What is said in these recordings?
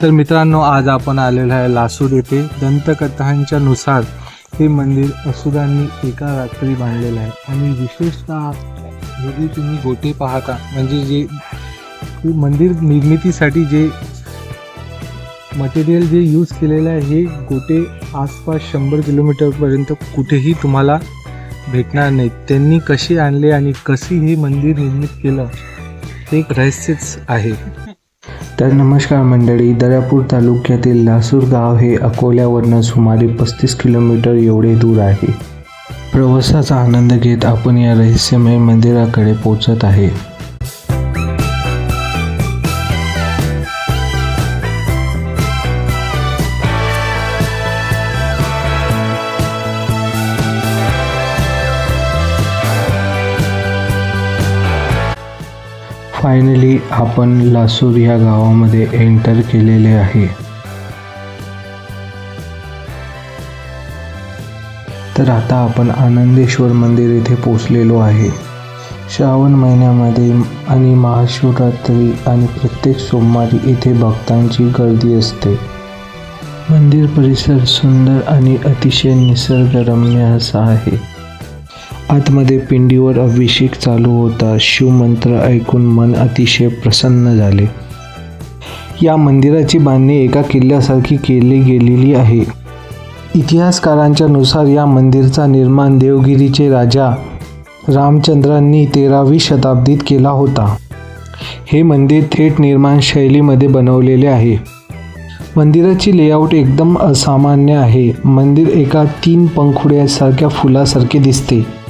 तर मित्रांनो आज आपण आलेलो आहे लासूर येथे. दंतकथांच्या नुसार हे मंदिर असुरांनी एका रात्री बांधलेलं आहे. आणि विशेषतः जरी जे तुम्ही गोटे पाहता म्हणजे जे मंदिर निर्मितीसाठी जे मटेरियल जे यूज केलेलं आहे हे गोटे आसपास शंभर किलोमीटरपर्यंत कुठेही तुम्हाला भेटणार नाहीत. त्यांनी कसे आणले आणि कसे हे मंदिर निर्मित केलं ते एक रहस्यच आहे. तर नमस्कार मंडळी दर्यापूर तालुक्यातील लासूर गाव हे अकोल्यावरनं सुमारे पस्तीस किलोमीटर एवढे दूर आहे. प्रवासाचा आनंद घेत आपण या रहस्यमय मंदिराकडे पोचत आहे. फायनली आपण लासूर या गावामध्ये एंटर केलेले आहे. तर आता आपण आनंदेश्वर मंदिर येथे पोचलेलो आहे. श्रावण महिन्यामध्ये आणि महाशिवरात्री आणि प्रत्येक सोमवारी इथे भक्तांची गर्दी असते. मंदिर परिसर सुंदर आणि अतिशय निसर्गरम्य असा आहे. आतमध्ये पिंडीवर अभिषेक चालू होता. शिवमंत्र ऐकून मन अतिशय प्रसन्न झाले. या मंदिराची बांधणी एका किल्ल्यासारखी केली गेलेली आहे. इतिहासकारांच्या नुसार या मंदिरचा निर्माण देवगिरीचे राजा रामचंद्रांनी तेरावी शताब्दीत केला होता. हे मंदिर थेट निर्माण शैलीमध्ये बनवलेले आहे. मंदिराची लेआउट एकदम असामान्य आहे. मंदिर एका तीन पंखुड्यासारख्या फुलासारखे दिसते.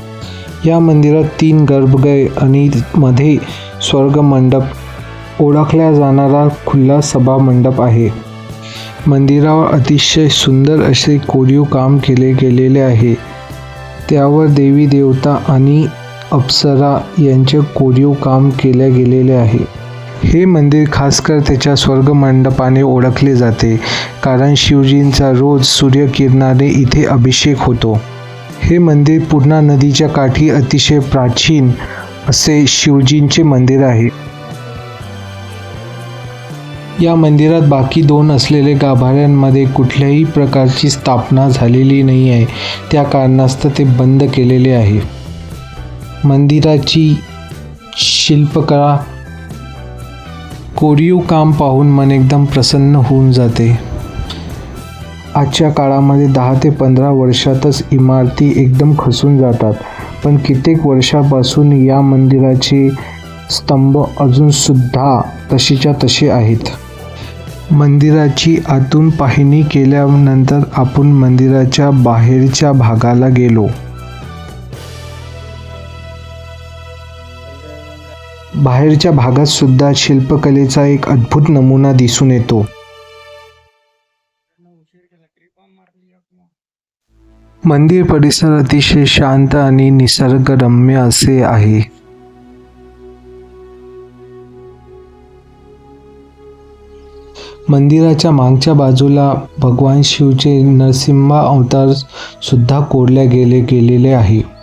या मंदिरात तीन गर्भगय आणि मध्ये स्वर्ग मंडप ओळखला जाणारा खुला सभा मंडप आहे. मंदिरावर अतिशय सुंदर असे कोरीव काम केले गेलेले आहे. त्यावर देवी देवता आणि अप्सरा यांचे कोरीव काम केले गेलेले आहे. हे मंदिर खासकर त्याच्या स्वर्ग मंडपाने ओळखले जाते कारण शिवजींचा रोज सूर्यकिरणाने इथे अभिषेक होतो. हे मंदिर पूर्णा नदीच्या काठी अतिशय प्राचीन असे शिवजींचे मंदिर आहे. या मंदिरात बाकी दोन असलेले गाभाऱ्यांमध्ये कुठल्याही प्रकारची स्थापना झालेली नाही आहे. त्या कारणास्तव ते बंद केलेले आहे. मंदिराची शिल्पकला कोरीव काम पाहून मन एकदम प्रसन्न होऊन जाते. आजच्या काळामध्ये दहा ते पंधरा वर्षातच इमारती एकदम खसून जातात. पण कित्येक वर्षापासून या मंदिराचे स्तंभ अजूनसुद्धा तशीच्या तसे आहेत. मंदिराची आतून पाहणी केल्यानंतर आपण मंदिराच्या बाहेरच्या भागाला गेलो. बाहेरच्या भागात सुद्धा शिल्पकलेचा एक अद्भुत नमुना दिसून येतो. मंदिर परिसर अतिशय शांत आणि निसर्गरम्य असे आहे. मंदिराच्या मागच्या बाजूला भगवान शिवचे नरसिंहा अवतार सुद्धा कोरल्या गेले गेलेले आहे.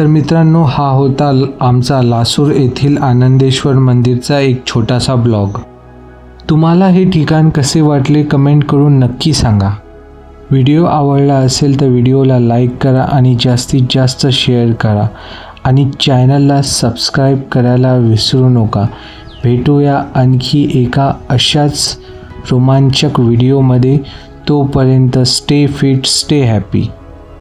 तर मित्रांनो हा होता आमचा लासूर येथील आनंदेश्वर मंदिरचा एक छोटासा ब्लॉग. तुम्हाला हे ठिकाण कसे वाटले कमेंट करून नक्की सांगा. व्हिडिओ आवडला असेल तर व्हिडिओला लाईक करा आणि जास्तीत जास्त शेअर करा. आणि चॅनलला सबस्क्राईब करायला विसरू नका. भेटूया आणखी एका अशाच रोमांचक व्हिडिओमध्ये. तोपर्यंत स्टे फिट स्टे हॅपी